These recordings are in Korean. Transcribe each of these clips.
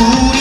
가자 가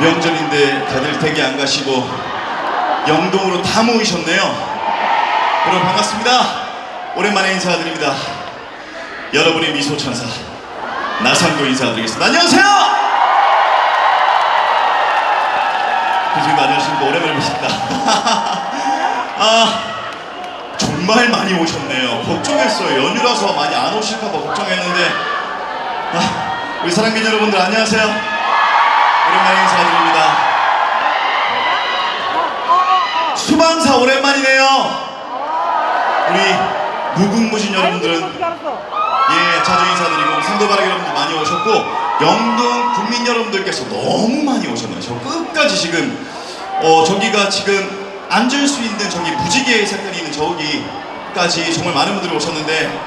명절인데 다들 댁에 안 가시고 영동으로 다 모이셨네요. 여러분 반갑습니다. 오랜만에 인사드립니다. 여러분의 미소 천사 나상도 인사드리겠습니다. 안녕하세요. 교수님 안녕하십니까 오랜만에 뵙습니다. 아 정말 많이 오셨네요. 걱정했어요. 연휴라서 많이 안 오실까봐 걱정했는데 아, 우리 사랑객 여러분들 안녕하세요. 오랜만에 인사드립니다. 수방사 오랜만이네요. 우리 무궁무진 여러분들은 예 자주 인사드리고 상도바락 여러분들 많이 오셨고 영동 국민 여러분들께서 너무 많이 오셨네요. 저 끝까지 지금 어 저기가 지금 앉을 수 있는 저기 무지개 색깔이 있는 저기까지 정말 많은 분들이 오셨는데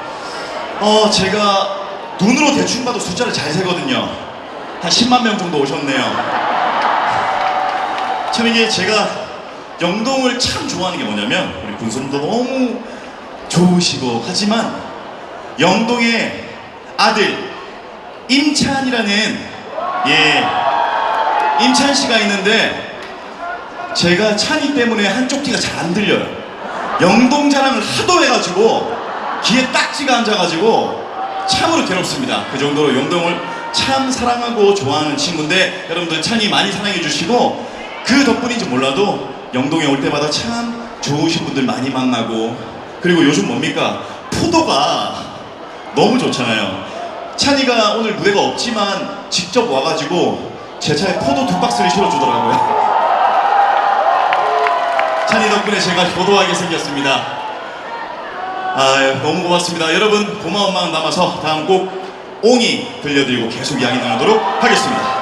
어 제가 눈으로 대충 봐도 숫자를 잘 세거든요. 한 10만 명 정도 오셨네요. 참 이게 제가 영동을 참 좋아하는 게 뭐냐면 우리 군수님도 너무 좋으시고 하지만 영동의 아들 임찬이라는 예 임찬 씨가 있는데 제가 찬이 때문에 한쪽 귀가 잘 안 들려요. 영동 자랑을 하도 해가지고 귀에 딱지가 앉아가지고 참으로 괴롭습니다. 그 정도로 영동을 참 사랑하고 좋아하는 친구인데 여러분들 찬이 많이 사랑해 주시고 그 덕분인지 몰라도 영동에 올 때마다 참 좋으신 분들 많이 만나고 그리고 요즘 뭡니까 포도가 너무 좋잖아요. 찬이가 오늘 무대가 없지만 직접 와가지고 제 차에 포도 두 박스를 실어주더라고요. 찬이 덕분에 제가 효도하게 생겼습니다. 아 너무 고맙습니다. 여러분 고마운 마음 담아서 다음 곡 옹이 들려드리고 계속 이야기 나누도록 하겠습니다.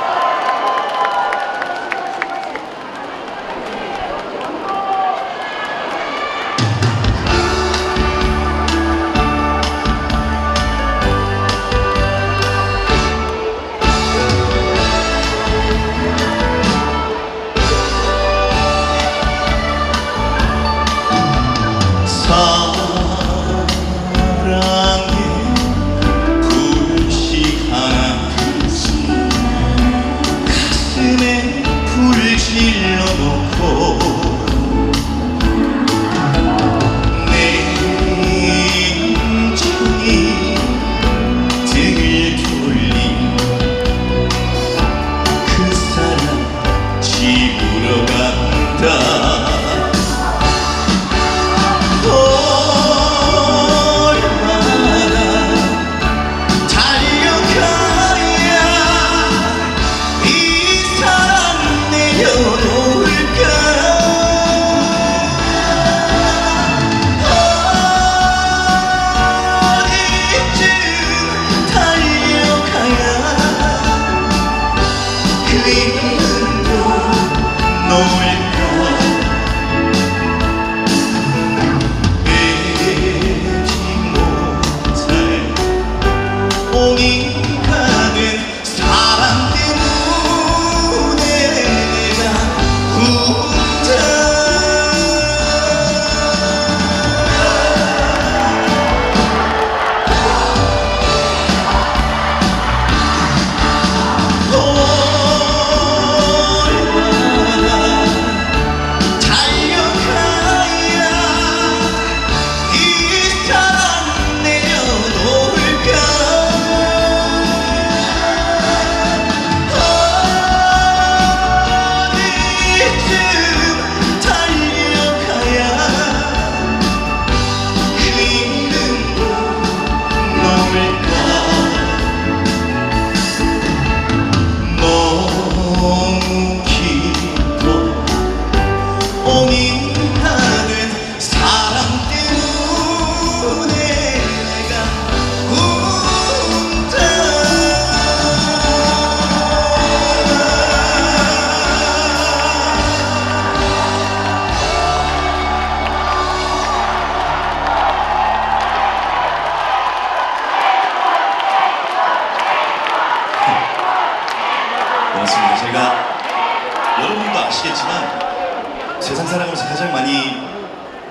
세상 살아가면서 가장 많이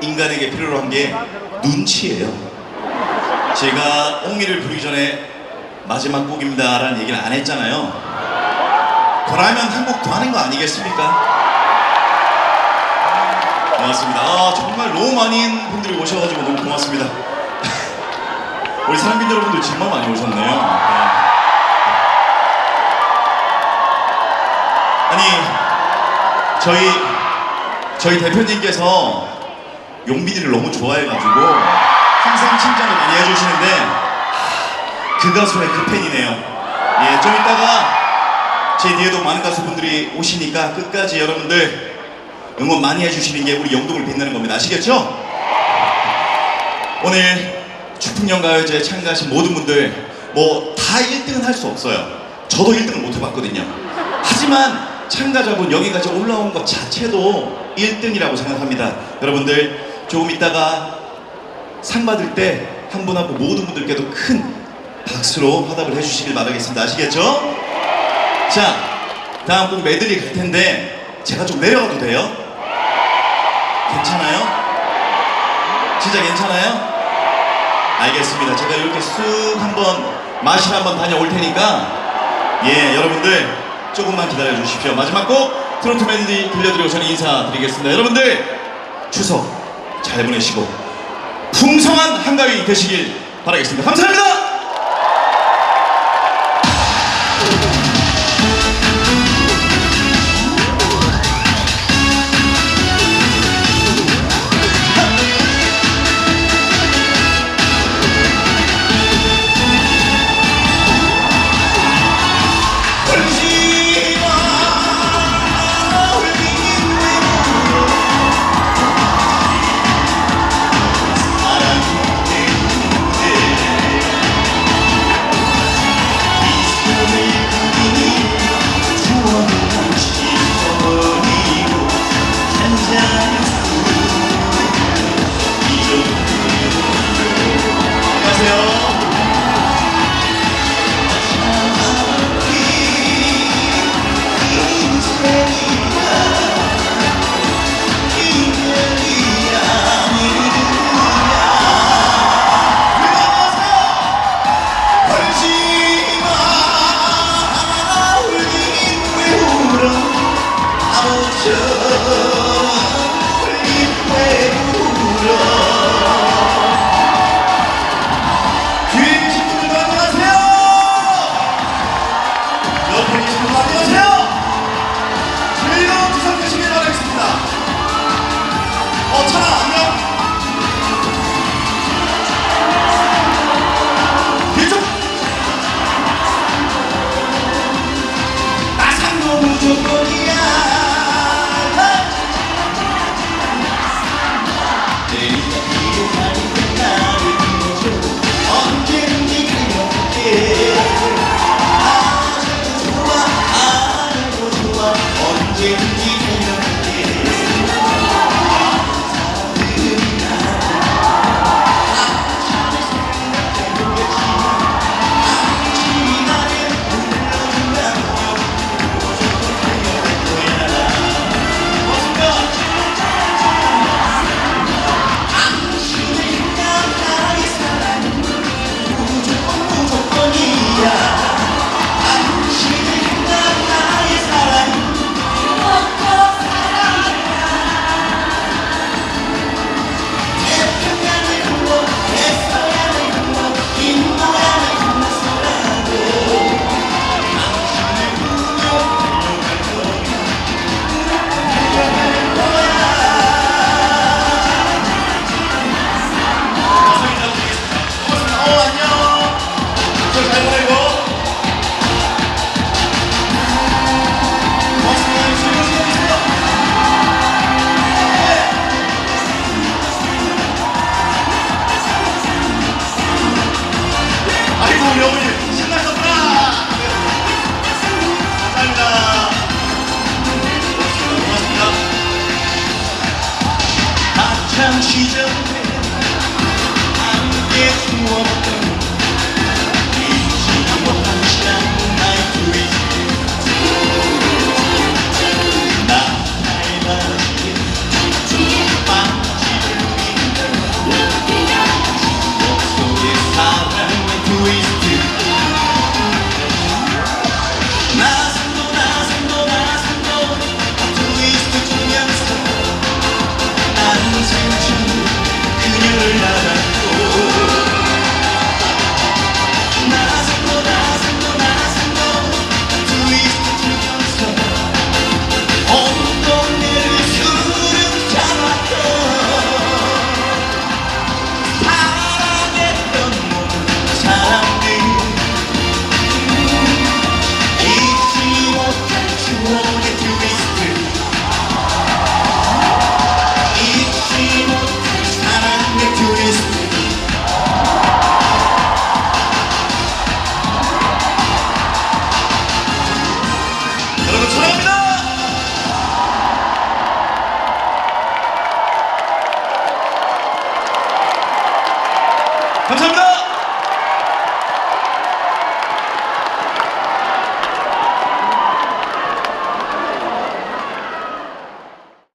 인간에게 필요로 한 게 눈치예요. 제가 옹이를 부르기 전에 마지막 곡입니다 라는 얘기를 안 했잖아요. 그러면 한 곡 더 하는 거 아니겠습니까? 고맙습니다. 아, 정말 너무 많은 분들이 오셔가지고 너무 고맙습니다. 우리 사랑빈 여러분들 정말 많이 오셨네요. 네. 아니 저희 저희 대표님께서 용빈이를 너무 좋아해가지고 항상 칭찬을 많이 해주시는데 그 가수의 그 팬이네요. 예, 좀 이따가 제 뒤에도 많은 가수분들이 오시니까 끝까지 여러분들 응원 많이 해주시는 게 우리 영동을 빛내는 겁니다. 아시겠죠? 오늘 추풍연가요제에 참가하신 모든 분들 뭐 다 1등은 할 수 없어요. 저도 1등을 못 해봤거든요. 하지만 참가자분 여기까지 올라온 것 자체도 1등이라고 생각합니다. 여러분들 조금 있다가 상 받을 때 한 분 한 분 모든 분들께도 큰 박수로 화답을 해주시길 바라겠습니다. 아시겠죠? 자, 다음 곡 메들리 갈 텐데 제가 좀 내려가도 돼요? 괜찮아요? 진짜 괜찮아요? 알겠습니다. 제가 이렇게 쑥 한번 마실 한번 다녀올 테니까 예 여러분들 조금만 기다려 주십시오. 마지막 곡 트로트 멜리 들려드리고 저는 인사드리겠습니다. 여러분들 추석 잘 보내시고 풍성한 한가위 되시길 바라겠습니다. 감사합니다.